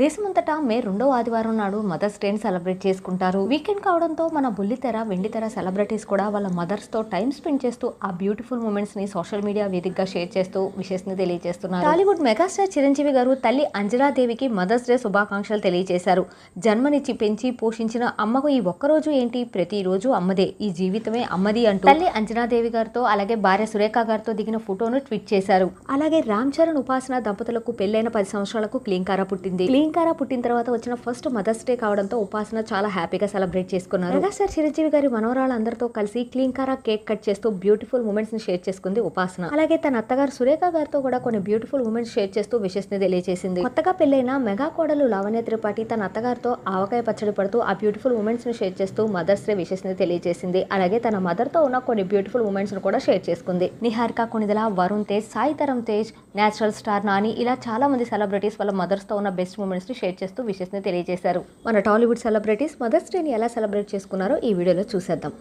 దేశమంతటా మే రెండో ఆదివారం నాడు మదర్స్ డేని సెలబ్రేట్ చేసుకుంటారు. వీకెండ్ కావడంతో మన బుల్లితెర వెండితెర సెలబ్రిటీస్ కూడా వాళ్ళ మదర్స్తో టైం స్పెండ్ చేస్తూ ఆ బ్యూటిఫుల్ మూమెంట్స్ని సోషల్ మీడియా వేదికగా షేర్ చేస్తూ విషెస్ని తెలియజేస్తున్నారు. టాలీవుడ్ మెగాస్టార్ చిరంజీవి గారు తల్లి అంజలాదేవికి మదర్స్ డే శుభాకాంక్షలు తెలియజేశారు. జన్మనిచ్చి పెంచి పోషించిన అమ్మకు ఈ ఒక్కరోజు ఏంటి? ప్రతిరోజు అమ్మదే. ఈ జీవితమే అమ్మది అంటూ తల్లి అంజనాదేవి గారితో అలాగే భార్య సురేఖ గారితో దిగిన ఫోటోను ట్వీట్ చేశారు. అలాగే రామ్ చరణ్ ఉపాసన దంపతులకు పెళ్ళైన పది సంవత్సరాలకు క్లీంకార పుట్టింది. క్లీంకారా పుట్టిన తర్వాత వచ్చిన ఫస్ట్ మదర్స్ డే కావడంతో ఉపాసన చాలా హ్యాపీగా సెలబ్రేట్ చేసుకున్నారు. మెగాస్టార్ చిరంజీవి గారి మనవరాళ్ళందరితో కలిసి క్లీంకారా కేక్ కట్ చేస్తూ బ్యూటిఫుల్ మూమెంట్స్ని షేర్ చేసుకుంది ఉపాసన. అలాగే తన అత్తగారు సురేఖ గారితో కూడా కొన్ని బ్యూటిఫుల్ మూమెంట్స్ షేర్ చేస్తూ విషెస్ని తెలియజేసింది కొత్తగా పెళ్ళైన మెగా కోడలు లావణ్య త్రిపాఠి తన అత్తగారితో ఆవకాయ పచ్చడి పడుతూ ఆ బ్యూటిఫుల్ మూమెంట్స్ని షేర్ చేస్తూ మదర్స్ డే విషెస్ని తెలియజేసింది అలాగే తన మదర్తో ఉన్న కొన్ని బ్యూటిఫుల్ మూమెంట్స్ను కూడా షేర్ చేసుకుంది. నిహారిక కొనిదల వరుణ్ తేజ్ సాయి తరం తేజ్ నేచురల్ స్టార్ నాని ఇలా చాలా మంది సెలబ్రిటీస్ వాళ్ళ మదర్స్తో ఉన్న బెస్ట్ మూమెంట్స్ని షేర్ చేస్తూ విషెస్ని తెలియజేశారు. మన టాలీవుడ్ సెలబ్రిటీస్ మదర్స్ డేని ఎలా సెలబ్రేట్ చేసుకున్నారో ఈ వీడియోలో చూసేద్దాం.